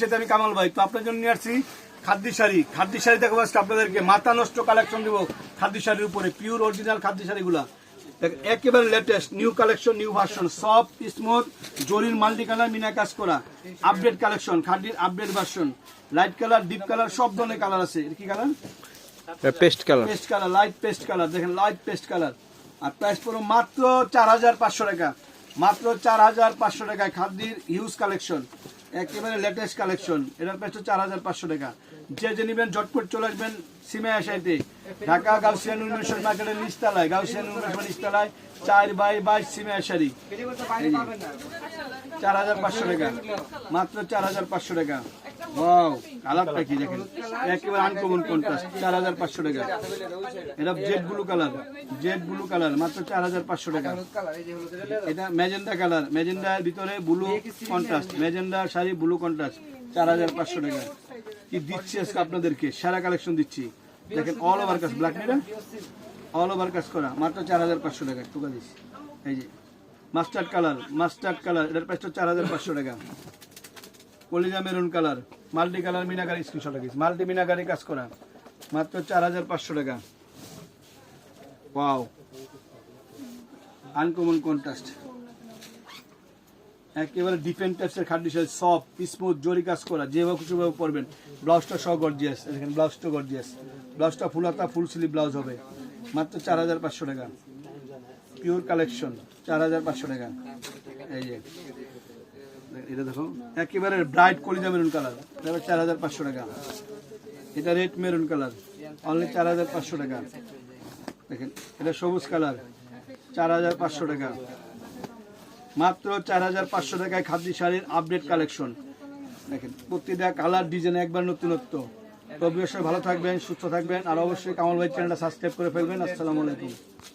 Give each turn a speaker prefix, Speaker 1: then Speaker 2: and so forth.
Speaker 1: সাথে আমি কামাল ভাই। তো আপনার জন্য নিয়ে আসছি খাদ্য শাড়ি। খাদ্য শাড়ি দেখাবো আজকে আপনাদেরকে মাথা নষ্ট কালেকশন দিব। খাদ্য শাড়ির উপরে পিওর অরিজিনাল খাদ্য শাড়িগুলা। একেবারে latest new collection new version soft smooth জরির মাল্টি কালার মিনা কাজ করা। আপডেট কালেকশন খাদ্যের update version light colour deep colour সব ধরনের কালার আছে। এটা কি colour
Speaker 2: paste colour
Speaker 1: paste colour light paste colour দেখেন লাইট পেস্ট কালার আর প্রাইস পড়ো মাত্র চার হাজার পাঁচশো টাকা। মাত্র চার হাজার পাঁচশো টাকায় খাদ্যির হিউজ কালেকশন একেবারে লেটেস্ট কালেকশন এটার প্রাইস চার হাজার পাঁচশো টাকা। যে যে নেবেন, ঝটপট চলে আসবেন সিমে আসাইতে ঢাকা গাউসিয়ান ইউনিভার্সিটি মার্কেটের নিচতলায় গাউসিয়ান ইউনিভার্সিটি নিচতলায় চার বাই বাইশ সিমে আসারি চার হাজার পাঁচশো টাকা। মাত্র চার হাজার পাঁচশো টাকা। ওয়াও কালারটা কি দেখেন? একেবারে আনকমন কন্ট্রাস্ট চার হাজার পাঁচশো টাকা। এটা jade blue colour jade blue colour মাত্র চার হাজার পাঁচশো টাকা। এটা ম্যাজেন্ডা কালার ম্যাজেন্ডার ভিতরে blue contrast magenta sari blue contrast চার হাজার পাঁচশো টাকা। কি দিচ্ছি আজকে আপনাদেরকে? সারা কালেকশন দিচ্ছি। দেখেন অল ওভার কাজ ব্ল্যাক মেরা অল ওভার কাজ করা, মাত্র চার হাজার পাঁচশো টাকা। টুকা দিচ্ছি। এই যে মাস্টার্ড কালার মাস্টার্ড কালার এটার প্রাইসটা চার হাজার পাঁচশো টাকা। কলিজা মেরুন কালার, মাল্টি কালার মিনাকারি স্ক্রিনশট লাগিয়েছি মাল্টি মিনাকারি কাজ করা। মাত্র চার হাজার পাঁচশো টাকা। ওয়াও। আনকমন কন্ট্রাস্ট একেবারে ডিফেন্ট টাইপসের খাদ্য সফট স্মুথ জরি কাজ করা। যেভাবে খুশিভাবে পরবেন। ব্লাউজটা সহ গর্জিয়াস দেখেন, ব্লাউজটা গর্জিয়াস ব্লাউজটা ফুল হাতা ফুল স্লিভ ব্লাউজ হবে। মাত্র চার হাজার পাঁচশো টাকা। পিওর কালেকশন চার হাজার পাঁচশো টাকা। এই যে। এটা দেখো। একেবারে ব্রাইট কলিজা মেরুন কালার এটা চার হাজার পাঁচশো টাকা। এটা রেড মেরুন কালার অনলি চার হাজার পাঁচশো টাকা। দেখেন, এটা সবুজ কালার চার হাজার পাঁচশো টাকা। মাত্র চার হাজার পাঁচশো টাকায় খাদ্য শাড়ির আপডেট কালেকশন দেখেন, প্রতিটা কালার ডিজাইন একবার নতুনত্ব। তো অবশ্যই ভালো থাকবেন, সুস্থ থাকবেন। আর অবশ্যই কামাল ভাই চ্যানেলটা সাবস্ক্রাইব করে ফেলবেন। আসসালামু আলাইকুম।